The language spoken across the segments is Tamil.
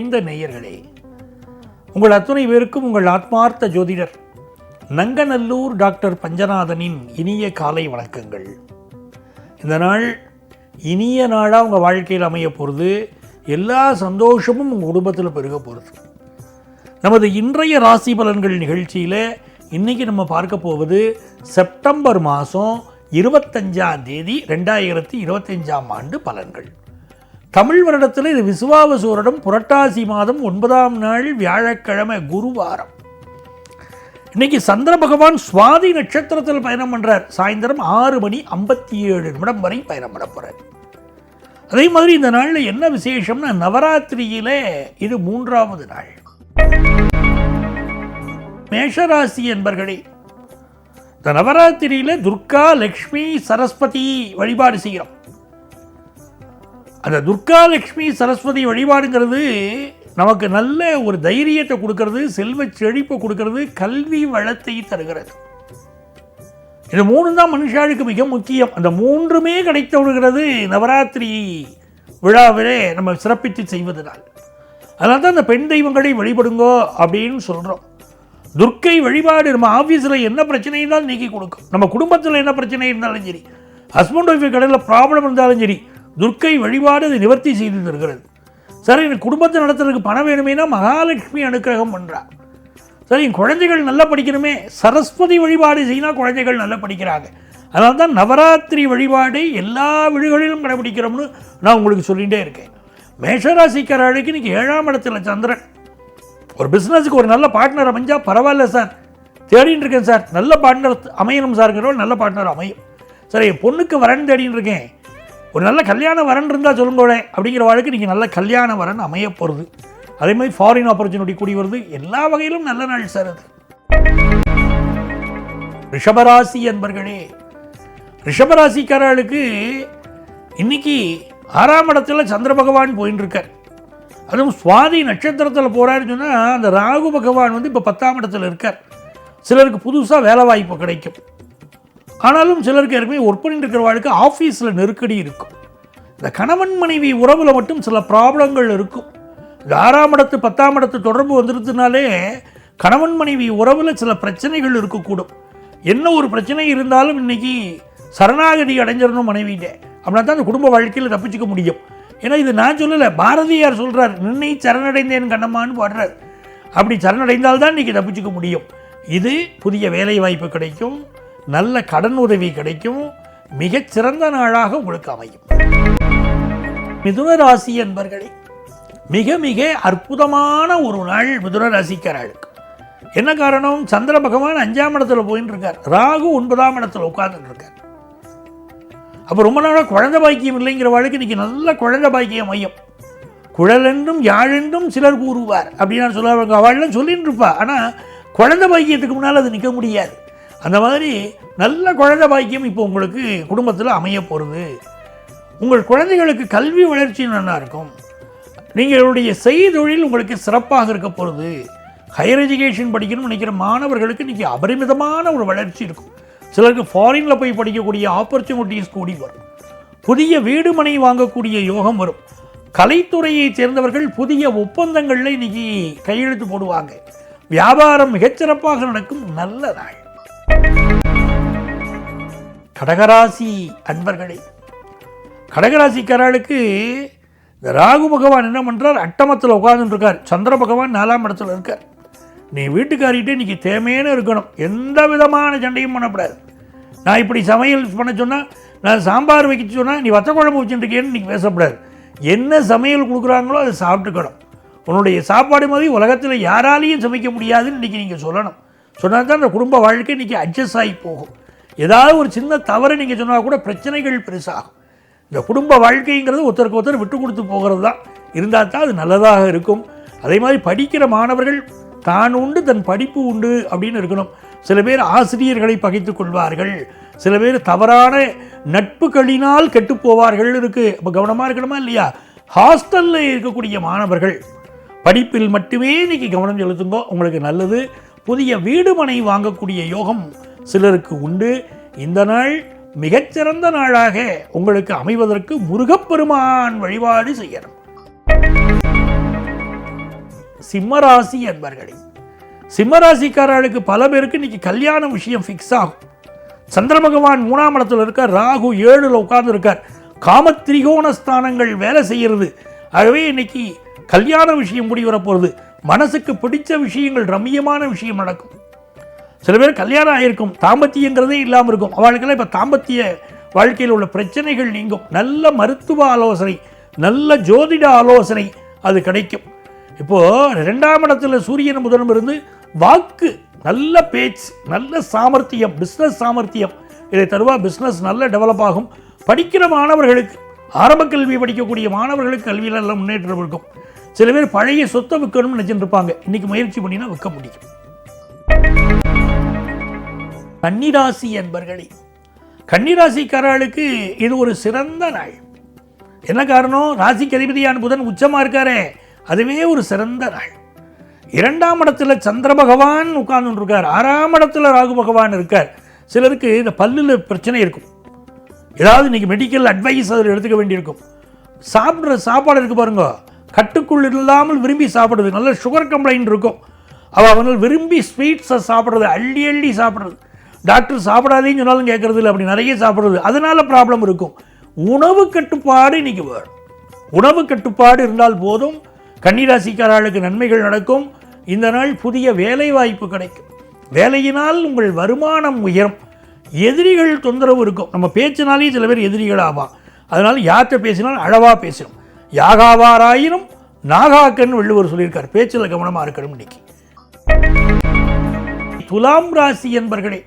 நிறைந்த நேயர்களே. உங்கள் அத்துணை பேருக்கும் உங்கள் ஆத்மார்த்த ஜோதிடர் நங்கநல்லூர் டாக்டர் பஞ்சநாதனின் இனிய காலை வணக்கங்கள். இந்த நாள் இனிய நாளாக உங்கள் வாழ்க்கையில் அமைய போகிறது எல்லா சந்தோஷமும் உங்கள் குடும்பத்தில் பெருக போகிறது நமது இன்றைய ராசி பலன்கள் நிகழ்ச்சியில் இன்றைக்கி நம்ம பார்க்க போவது செப்டம்பர் மாதம் இருபத்தஞ்சாம் தேதி ரெண்டாயிரத்தி இருபத்தஞ்சாம் ஆண்டு பலன்கள். தமிழ் வருடத்தில் இது விசுவாவசு வருடம் புரட்டாசி மாதம் ஒன்பதாம் நாள் வியாழக்கிழமை குருவாரம். இன்னைக்கு சந்திர பகவான் சுவாதி நட்சத்திரத்தில் பயணம் பண்ணுறார் சாயந்தரம் ஆறு மணி ஐம்பத்தி ஏழு நிமிடம் வரை பயணம் பண்ண போகிறார் அதே மாதிரி இந்த நாளில் என்ன விசேஷம்னா நவராத்திரியில இது மூன்றாவது நாள். மேஷராசி என்பர்களே இந்த நவராத்திரியில் துர்கா லக்ஷ்மி சரஸ்வதி வழிபாடு செய்கிறோம் அந்த துர்கா லக்ஷ்மி சரஸ்வதி வழிபாடுங்கிறது நமக்கு நல்ல ஒரு தைரியத்தை கொடுக்கறது செல்வ செழிப்பை கொடுக்கறது கல்வி வளத்தை தருகிறது. இது மூணு தான் மனுஷாளுக்கு மிக முக்கியம். அந்த மூன்றுமே கிடைத்து விடுகிறது நவராத்திரி விழாவிலே நம்ம சிறப்பித்து செய்வதனால். அதனால தான் அந்த பெண் தெய்வங்களை வழிபடுங்கோ அப்படின்னு சொல்கிறோம் துர்க்கை வழிபாடு நம்ம ஆஃபீஸில் என்ன பிரச்சனை இருந்தாலும் நீக்கி கொடுக்கும். நம்ம குடும்பத்தில் என்ன பிரச்சனை இருந்தாலும் சரி ஹஸ்பண்ட் ஒய்ஃபு கடையில் ப்ராப்ளம் இருந்தாலும் சரி துர்க்கை வழிபாடு அதை நிவர்த்தி செய்து தருகிறது. சார் எனக்கு குடும்பத்தை நடத்துறதுக்கு பணம் வேணுமேனா மகாலட்சுமி அனுக்கிரகம் பண்ணுறா சார் என் குழந்தைகள் நல்லா படிக்கணுமே. சரஸ்வதி வழிபாடு செய்யினா குழந்தைகள் நல்லா படிக்கிறாங்க. அதனால தான் நவராத்திரி வழிபாடு எல்லா வீடுகளிலும் கடைபிடிக்கிறோம்னு நான் உங்களுக்கு சொல்லிகிட்டே இருக்கேன். மேஷராசிக்காரர்களுக்கு இன்றைக்கி ஏழாம் இடத்துல சந்திரன். ஒரு பிஸ்னஸுக்கு ஒரு நல்ல பார்ட்னர் அமைஞ்சால் பரவாயில்ல சார். தேடின்னு இருக்கேன் சார். நல்ல பார்ட்னர் அமையணும் சார்ங்கிறவங்க நல்ல பார்ட்னர் அமையும். சார் என் பொண்ணுக்கு வரன் தேடின்னு இருக்கேன். ஒரு நல்ல கல்யாண வரன் இருந்தால் சொல்லுங்களேன் அப்படிங்கிற வாழ்க்கை நீங்கள் நல்ல கல்யாண வரன் அமைய போகிறது அதே மாதிரி ஃபாரின் ஆப்பர்ச்சுனிட்டி கூடி வருது. எல்லா வகையிலும் நல்ல நாள் சார் அது. ரிஷபராசி என்பர்களே ரிஷபராசிக்காரர்களுக்கு இன்னைக்கு ஆறாம் இடத்துல சந்திர பகவான் போயின்னு இருக்கார் அதுவும் சுவாதி நட்சத்திரத்தில் போகிறாருன்னு சொன்னால் அந்த ராகு பகவான் வந்து இப்போ பத்தாம் இடத்துல இருக்கார். சிலருக்கு புதுசாக வேலை வாய்ப்பு கிடைக்கும். ஆனாலும் சிலருக்கு ஏற்கனவே ஒர்க் பண்ணிட்டு இருக்கிறவாளுக்கு ஆஃபீஸில் நெருக்கடி இருக்கும். இந்த கணவன் மனைவி உறவில் மட்டும் சில ப்ராப்ளங்கள் இருக்கும். இந்த ஆறாம் இடத்து பத்தாம் இடத்து தொடர்பு வந்துருதுனாலே கணவன் மனைவி உறவில் சில பிரச்சனைகள் இருக்கக்கூடும். என்ன ஒரு பிரச்சனை இருந்தாலும் இன்றைக்கி சரணாகதி அடைஞ்சிடணும் மனைவிட்டே அப்படின்னா தான் அந்த குடும்ப வாழ்க்கையில் தப்பிச்சுக்க முடியும். ஏன்னா இது நான் சொல்லலை பாரதியார் சொல்கிறார் நின்னை சரணடைந்தேன் கண்ணம்மான்னு பாடுறார். அப்படி சரணடைந்தால் தான் இன்றைக்கி தப்பிச்சுக்க முடியும். இது புதிய வேலை வாய்ப்பு கிடைக்கும். நல்ல கடன் உதவி கிடைக்கும் மிகச் சிறந்த நாளாக உங்களுக்கு அமையும். மிதுன ராசி என்பர்களே மிக மிக அற்புதமான ஒரு நாள் மிதுன ராசிக்காரர்களுக்கு. என்ன காரணம்? சந்திர பகவான் அஞ்சாம் இடத்துல போயின்னு இருக்கார் ராகு ஒன்பதாம் இடத்துல உட்கார்ந்துட்டு இருக்கார் அப்போ ரொம்ப நாளாக குழந்தை பாக்கியம் இல்லைங்கிற வாழ்க்கை இன்னைக்கு நல்ல குழந்தை பாக்கியம் மையம். குழலென்றும் யாழென்றும் சிலர் கூறுவார். அப்படின்னு சொல்லுவாங்க அவள்லாம் சொல்லிட்டு இருப்பா ஆனால் குழந்தை பாக்கியத்துக்கு முன்னால் அது நிற்க முடியாது. அந்த மாதிரி நல்ல குழந்தை பாக்கியம் இப்போ உங்களுக்கு குடும்பத்தில் அமைய போகிறது உங்கள் குழந்தைகளுக்கு கல்வி வளர்ச்சி நல்லா இருக்கும். நீங்களுடைய செய்தொழில் உங்களுக்கு சிறப்பாக இருக்க போகிறது ஹையர் எஜுகேஷன் படிக்கணும்னு நினைக்கிற மாணவர்களுக்கு இன்றைக்கி அபரிமிதமான ஒரு வளர்ச்சி இருக்கும். சிலருக்கு ஃபாரினில் போய் படிக்கக்கூடிய ஆப்பர்ச்சுனிட்டிஸ் கூடி வரும். புதிய வீடு மனை வாங்கக்கூடிய யோகம் வரும். கலைத்துறையைச் சேர்ந்தவர்கள் புதிய ஒப்பந்தங்களில் இன்னைக்கு கையெழுத்து போடுவாங்க. வியாபாரம் மிகச்சிறப்பாக நடக்கும். நல்ல நாள். கடகராசி அன்பர்களே கடகராசிக்காரர்களுக்கு இந்த ராகு பகவான் என்ன பண்ணுறார் அட்டமத்தில் உட்காந்துருக்கார் சந்திர பகவான் நாலாம் இடத்துல இருக்கார். நீ வீட்டுக்காரிகிட்டே இன்றைக்கி தேமையான இருக்கணும். எந்த விதமான சண்டையும் பண்ணக்கூடாது நான் இப்படி சமையல் பண்ண சொன்னால் நான் சாம்பார் வைக்க சொன்னால் நீ வத்த குழம்பு வச்சுட்டுருக்கேன்னு இன்றைக்கி பேசக்கூடாது என்ன சமையல் கொடுக்குறாங்களோ அதை சாப்பிட்டுக்கணும். உன்னுடைய சாப்பாடு மாதிரி உலகத்தில் யாராலையும் சமைக்க முடியாதுன்னு இன்றைக்கி நீங்கள் சொல்லணும். சொன்னால் தான் அந்த குடும்ப வாழ்க்கை இன்றைக்கி அட்ஜஸ்ட் ஆகி போகும். ஏதாவது ஒரு சின்ன தவறு நீங்கள் சொன்னால் கூட பிரச்சனைகள் பெருசாகும். இந்த குடும்ப வாழ்க்கைங்கிறது ஒருத்தருக்கு ஒருத்தர் விட்டு கொடுத்து போகிறது தான். இருந்தால் தான் அது நல்லதாக இருக்கும். அதே மாதிரி படிக்கிற மாணவர்கள் தான் உண்டு தன் படிப்பு உண்டு அப்படின்னு இருக்கணும். சில பேர் ஆசிரியர்களை பகைத்து கொள்வார்கள். சில பேர் தவறான நட்புகளினால் கெட்டு போவார்கள் அப்போ கவனமாக இருக்கணுமா இல்லையா? ஹாஸ்டலில் இருக்கக்கூடிய மாணவர்கள் படிப்பில் மட்டுமே இன்றைக்கி கவனம் செலுத்துங்கோ. உங்களுக்கு நல்லது. புதிய வீடு மனை வாங்கக்கூடிய யோகம் சிலருக்கு உண்டு. இந்த நாள் மிகச்சிறந்த நாளாக உங்களுக்கு அமைவதற்கு முருகப்பெருமான் வழிபாடு செய்யணும். சிம்மராசி என்பர்களே சிம்மராசிக்காரர்களுக்கு பல பேருக்கு இன்னைக்கு கல்யாண விஷயம் ஃபிக்ஸ் ஆகும். சந்திர பகவான் மூணாம் இடத்துல இருக்கார் ராகு ஏழுல உட்கார்ந்து இருக்கார். காமத்திரிகோண ஸ்தானங்கள் வேலை செய்கிறது. ஆகவே இன்னைக்கு கல்யாண விஷயம் முடிவரப்போகிறது மனசுக்கு பிடிச்ச விஷயங்கள் ரம்மியமான விஷயம் நடக்கும். சில பேர் கல்யாணம் ஆகிருக்கும் தாம்பத்தியங்கிறதே இல்லாமல் இருக்கும். அவளுக்கெல்லாம் இப்போ தாம்பத்திய வாழ்க்கையில் உள்ள பிரச்சனைகள் நீங்கும். நல்ல மருத்துவ ஆலோசனை நல்ல ஜோதிட ஆலோசனை அது கிடைக்கும். இப்போது ரெண்டாம் இடத்துல சூரியன் முதலும் இருந்து வாக்கு நல்ல பேச்சு நல்ல சாமர்த்தியம் பிஸ்னஸ் சாமர்த்தியம். இதை தருவா பிஸ்னஸ் நல்ல டெவலப் ஆகும். படிக்கிற மாணவர்களுக்கு ஆரம்ப கல்வி படிக்கக்கூடிய மாணவர்களுக்கு கல்வியில் நல்ல முன்னேற்றம் இருக்கும். சில பேர் பழைய சொத்தை விற்கணும்னு நினைச்சிருப்பாங்க இருப்பாங்க இன்னைக்கு முயற்சி பண்ணினா விற்க முடியும். கன்னிராசி என்பர்களே கன்னிராசிக்காரர்களுக்கு இது ஒரு சிறந்த நாள். என்ன காரணம்? ராசிக்கு அதிபதியான புதன் உச்சமாக இருக்காரே. அதுவே ஒரு சிறந்த நாள். இரண்டாம் இடத்துல சந்திர பகவான் உட்கார்ந்து இருக்கார் ஆறாம் இடத்துல ராகு பகவான் இருக்கார். சிலருக்கு இந்த பல்லில் பிரச்சனை இருக்கும். ஏதாவது இன்னைக்கு மெடிக்கல் அட்வைஸ் அதில் எடுத்துக்க வேண்டியிருக்கும். சாப்பிட்ற சாப்பாடு இருக்கு பாருங்க. கட்டுக்குள் இல்லாமல் விரும்பி சாப்பிடுறது. நல்ல சுகர் கம்ப்ளைண்ட் இருக்கும். அவள் அவங்க விரும்பி ஸ்வீட்ஸை சாப்பிட்றது அள்ளி அள்ளி சாப்பிட்றது. டாக்டர் சாப்பிடாதேன்னு சொன்னாலும் கேட்குறது இல்லை அப்படி நிறைய சாப்பிட்றது. அதனால் ப்ராப்ளம் இருக்கும். உணவு கட்டுப்பாடு இன்றைக்கி வேணும். உணவு கட்டுப்பாடு இருந்தால் போதும். கன்னிராசிக்காரர்களுக்கு நன்மைகள் நடக்கும். இந்த நாள் புதிய வேலை வாய்ப்பு கிடைக்கும். வேலையினால் உங்கள் வருமானம் உயரும். எதிரிகள் தொந்தரவு இருக்கும். நம்ம பேச்சினாலே சில பேர் எதிரிகள் ஆவான் அதனால் யார்கிட்ட பேசினாலும் அழவா பேசணும். யாகாவாராயினும் நாகாக்கன் வள்ளுவர் சொல்லியிருக்கார். பேச்சில் கவனமாக இருக்கணும் இன்னைக்கு. துலாம் ராசி என்பர்களே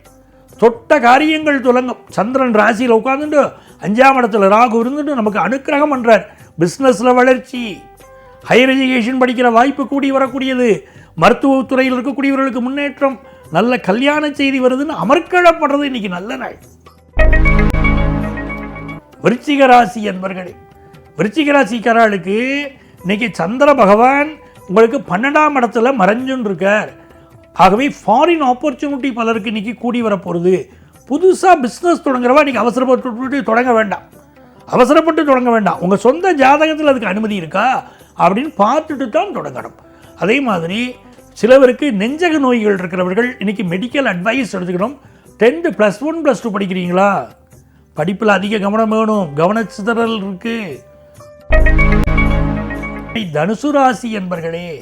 தொட்ட காரியங்கள் துலங்கும். சந்திரன் ராசியில் உட்காந்துட்டு அஞ்சாம் இடத்துல ராகு இருந்துட்டு நமக்கு அனுக்கிரகம் பண்ணுறார் பிஸ்னஸில் வளர்ச்சி ஹையர் எஜுகேஷன் படிக்கிற வாய்ப்பு கூடி வரக்கூடியது. மருத்துவத்துறையில் இருக்கக்கூடியவர்களுக்கு முன்னேற்றம் நல்ல கல்யாண செய்தி வருதுன்னு அமர்க்களப்படுறது இன்னைக்கு நல்ல நாள். விருச்சிக ராசி என்பர்களே விருச்சிக ராசிக்காரர்களுக்கு இன்னைக்கு சந்திர பகவான் உங்களுக்கு பன்னெண்டாம் இடத்துல மறைஞ்சுன்னு இருக்கார் ஆகவே ஃபாரின் ஆப்பர்ச்சுனிட்டி பலருக்கு இன்றைக்கி கூடி வரப்போகிறது புதுசாக பிஸ்னஸ் தொடங்குறவா இன்றைக்கி அவசரப்பட்டு தொடங்க வேண்டாம். அவசரப்பட்டு தொடங்க வேண்டாம். உங்கள் சொந்த ஜாதகத்தில் அதுக்கு அனுமதி இருக்கா? அப்படின்னு பார்த்துட்டு தான் தொடங்கணும். அதே மாதிரி சிலவருக்கு நெஞ்சக நோய்கள் இருக்கிறவர்கள் இன்றைக்கி மெடிக்கல் அட்வைஸ் எடுத்துக்கணும். Tenth plus one plus two படிக்கிறீங்களா? படிப்பில் அதிக கவனம் வேணும். கவனச்சிதறல் இருக்குது தனுசு ராசி என்பர்களே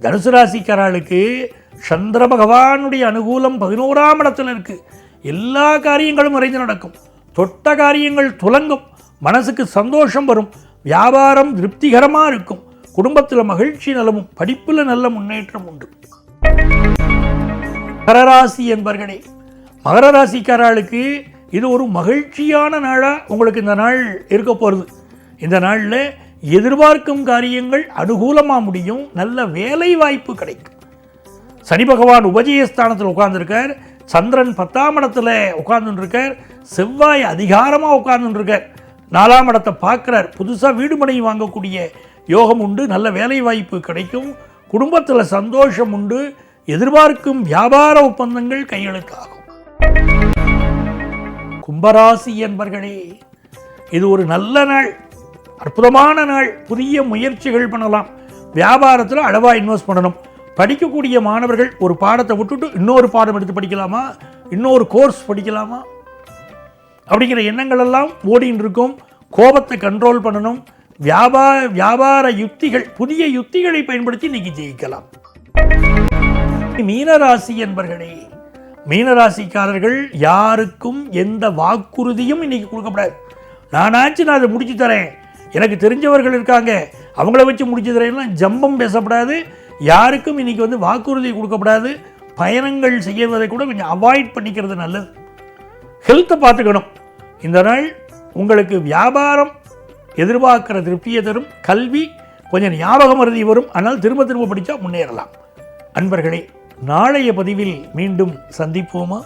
தனுசு ராசிக்காரர்களுக்கு சந்திர பகவானுடைய அனுகூலம் பதினோராம் இடத்துல இருக்கு. எல்லா காரியங்களும் நிறைந்து நடக்கும். தொட்ட காரியங்கள் துலங்கும். மனசுக்கு சந்தோஷம் வரும். வியாபாரம் திருப்திகரமாக இருக்கும். குடும்பத்தில் மகிழ்ச்சி நலமும் படிப்பில் நல்ல முன்னேற்றம் உண்டு. மகரராசி என்பர்களே மகர ராசிக்காரர்களுக்கு இது ஒரு மகிழ்ச்சியான நாளாக உங்களுக்கு இந்த நாள் இருக்க போகிறது இந்த நாளில் எதிர்பார்க்கும் காரியங்கள் அனுகூலமாக முடியும். நல்ல வேலை வாய்ப்பு கிடைக்கும். சனி பகவான் உபஜயஸ்தானத்தில் உட்கார்ந்துருக்கார். சந்திரன் பத்தாம் இடத்துல உட்கார்ந்துருக்கார். செவ்வாய் அதிகாரமாக உட்கார்ந்துருக்கார். நாலாம் இடத்தை பார்க்குறார். புதுசாக வீடு மனை வாங்கக்கூடிய யோகம் உண்டு நல்ல வேலை வாய்ப்பு கிடைக்கும். குடும்பத்தில் சந்தோஷம் உண்டு. எதிர்பார்க்கும் வியாபார ஒப்பந்தங்கள் கையெழுத்தாகும். கும்பராசி என்பர்களே இது ஒரு நல்ல நாள். அற்புதமான நாள் புதிய முயற்சிகள் பண்ணலாம். வியாபாரத்தில் அளவாக இன்வெஸ்ட் பண்ணணும். படிக்கக்கூடிய மாணவர்கள் ஒரு பாடத்தை விட்டுட்டு இன்னொரு பாடம் எடுத்து படிக்கலாமா? இன்னொரு கோர்ஸ் படிக்கலாமா? அப்படிங்கிற எண்ணங்கள் எல்லாம் ஓடின்னு இருக்கும் கோபத்தை கண்ட்ரோல் பண்ணணும். வியாபார வியாபார யுக்திகள் புதிய யுக்திகளை பயன்படுத்தி இன்னைக்கு ஜெயிக்கலாம். மீனராசி என்பர்களே மீனராசிக்காரர்கள் யாருக்கும் எந்த வாக்குறுதியும் இன்னைக்கு கொடுக்கப்படாது. நானாச்சு நான் அதை முடிச்சு தரேன். எனக்கு தெரிஞ்சவர்கள் இருக்காங்க. அவங்கள வச்சு முடிச்சதுலாம் ஜம்பம் பேசப்படாது. யாருக்கும் இன்றைக்கி வந்து வாக்குறுதி கொடுக்கப்படாது. பயணங்கள் செய்வதை கூட கொஞ்சம் அவாய்ட் பண்ணிக்கிறது நல்லது. ஹெல்த்தை பார்த்துக்கணும். இந்த நாள் உங்களுக்கு வியாபாரம் எதிர்பார்க்குற திருப்தியை தரும். கல்வி கொஞ்சம் ஞாபகம் மருதி வரும். ஆனால் திரும்ப திரும்ப படித்தா முன்னேறலாம். அன்பர்களே நாளைய பதிவில் மீண்டும் சந்திப்போமா?